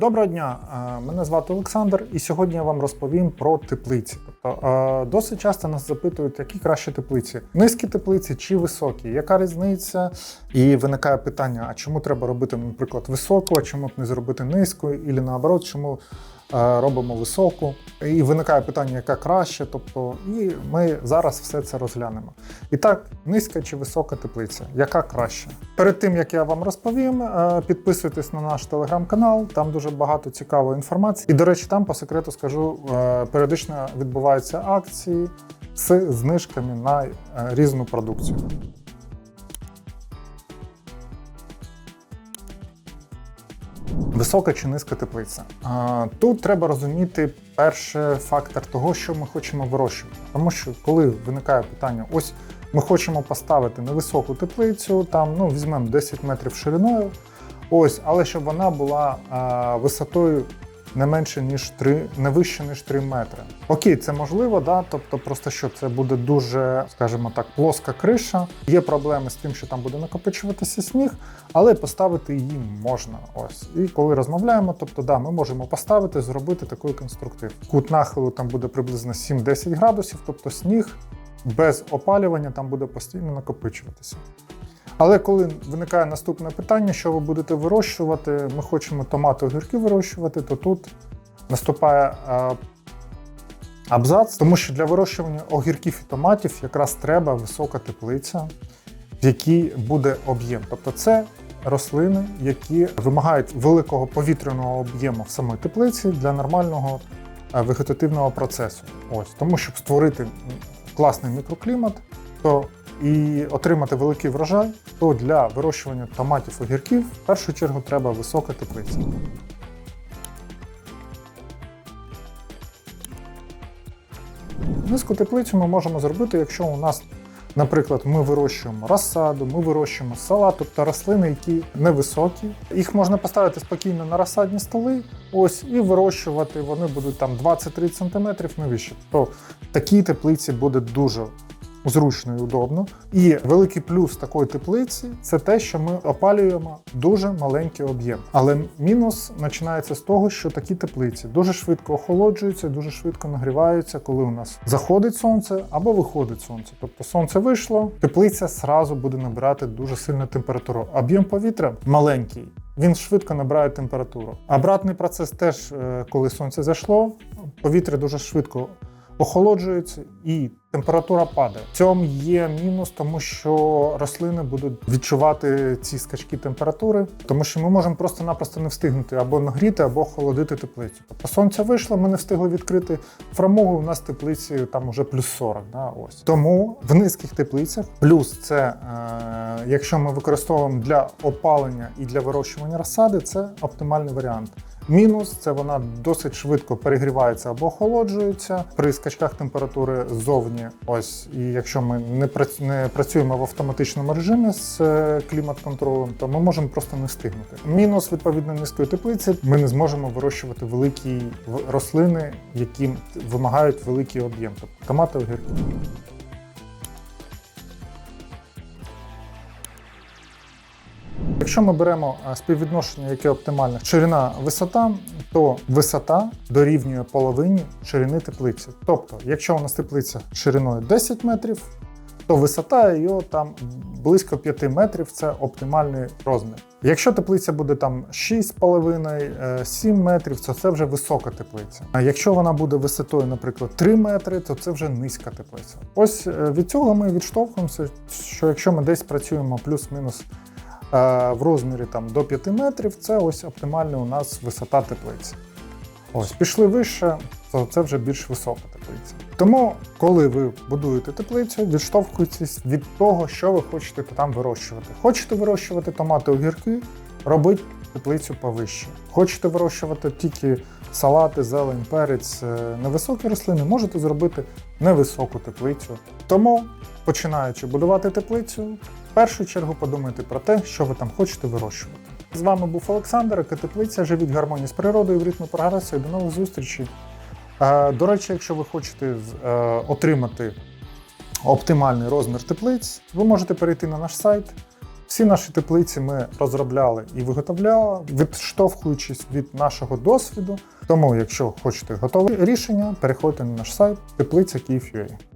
Доброго дня, е, мене звати Олександр, і сьогодні я вам розповім про теплиці. Тобто е, досить часто нас запитують, які краще теплиці: низькі теплиці чи високі? Яка різниця? І виникає питання: а чому треба робити, наприклад, високу, а чому б не зробити низьку, і наоборот, чому робимо високу? І виникає питання, яка краще. Тобто, і ми зараз все це розглянемо. І так, низька чи висока теплиця, яка краще? Перед тим як я вам розповім, е, підписуйтесь на наш телеграм-канал, там дуже багато цікавої інформації. І, до речі, там по секрету скажу, е, періодично відбуваються акції з знижками на е, різну продукцію. Висока чи низька теплиця. А, Тут треба розуміти перший фактор того, що ми хочемо вирощувати. Тому що коли виникає питання, ось ми хочемо поставити невисоку теплицю, там ну візьмемо 10 метрів шириною, ось, але щоб вона була висотою не менше ніж 3, не вище ніж 3 метри. Окей, це можливо, да. Тобто, просто що це буде дуже, скажімо так, плоска криша. Є проблеми з тим, що там буде накопичуватися сніг, але поставити її можна. Ось. І коли розмовляємо, тобто, да, ми можемо поставити, зробити такий конструктив. Кут нахилу там буде приблизно 7-10 градусів, тобто сніг без опалювання там буде постійно накопичуватися. Але коли виникає наступне питання, що ви будете вирощувати, ми хочемо томати огірки вирощувати, то тут наступає е, абзац, тому що для вирощування огірків і томатів якраз треба висока теплиця, в якій буде об'єм. Тобто це рослини, які вимагають великого повітряного об'єму в самій теплиці для нормального е, вегетативного процесу. Ось тому, щоб створити класний мікроклімат, то і отримати великий врожай, то для вирощування томатів огірків в першу чергу треба висока теплиця. Низьку теплицю ми можемо зробити, якщо у нас, наприклад, ми вирощуємо розсаду, ми вирощуємо салат, тобто рослини, які невисокі. Їх можна поставити спокійно на розсадні столи, ось і вирощувати. Вони будуть там 20-30 см не вище. То такій теплиці буде дуже зручно і удобно. І великий плюс такої теплиці це те, що ми опалюємо дуже маленький об'єм. Але мінус починається з того, що такі теплиці дуже швидко охолоджуються, дуже швидко нагріваються, коли у нас заходить сонце або виходить сонце. Тобто сонце вийшло, теплиця зразу буде набирати дуже сильну температуру. Об'єм повітря маленький. Він швидко набирає температуру. Обратний процес теж, е, коли сонце зайшло, повітря дуже швидко охолоджується і температура падає. В цьому є мінус, тому що рослини будуть відчувати ці скачки температури, тому що ми можемо просто-напросто не встигнути або нагріти, або охолодити теплицю. Тобто сонце вийшло, ми не встигли відкрити фрамугу. У нас теплиці там уже плюс 40. Да, ось тому в низьких теплицях плюс це е, якщо ми використовуємо для опалення і для вирощування розсади, це оптимальний варіант. Мінус це вона досить швидко перегрівається або охолоджується при скачках температури ззовні. Ось і якщо ми не не працюємо в автоматичному режимі з е, клімат-контролем, то ми можемо просто не встигнути. Мінус відповідно низької теплиці. Ми не зможемо вирощувати великі рослини, які вимагають великий об'єм, тобто томати огірки. Якщо ми беремо е, співвідношення, яке оптимальне ширина висота, то висота дорівнює половині ширини теплиці. Тобто, якщо у нас теплиця шириною 10 метрів, то висота її там близько 5 метрів це оптимальний розмір. Якщо теплиця буде там 6,5, 7 метрів, то це вже висока теплиця. А якщо вона буде висотою, наприклад, 3 метри, то це вже низька теплиця. Ось е, від цього ми відштовхуємося, що якщо ми десь працюємо плюс-мінус е, в розмірі там, до 5 метрів, це ось оптимальна у нас висота теплиці. Ось, пішли вище, то це вже більш висока теплиця. Тому, коли ви будуєте теплицю, відштовхуйтесь від того, що ви хочете там вирощувати. Хочете вирощувати томати огірки, робіть теплицю повище. Хочете вирощувати тільки салати, зелень, перець, е, невисокі рослини, можете зробити невисоку теплицю. Тому, починаючи будувати теплицю, в першу чергу подумайте про те, що ви там хочете вирощувати. З вами був Олександр, Теплиця. Живіть в гармонії з природою, в ритмі прогресу. До нових зустрічей. Е, До речі, якщо ви хочете е, отримати оптимальний розмір теплиць, ви можете перейти на наш сайт Всі наші теплиці ми розробляли і виготовляли, відштовхуючись від нашого досвіду. Тому, якщо хочете готове рішення, переходьте на наш сайт теплиця Київ.ua.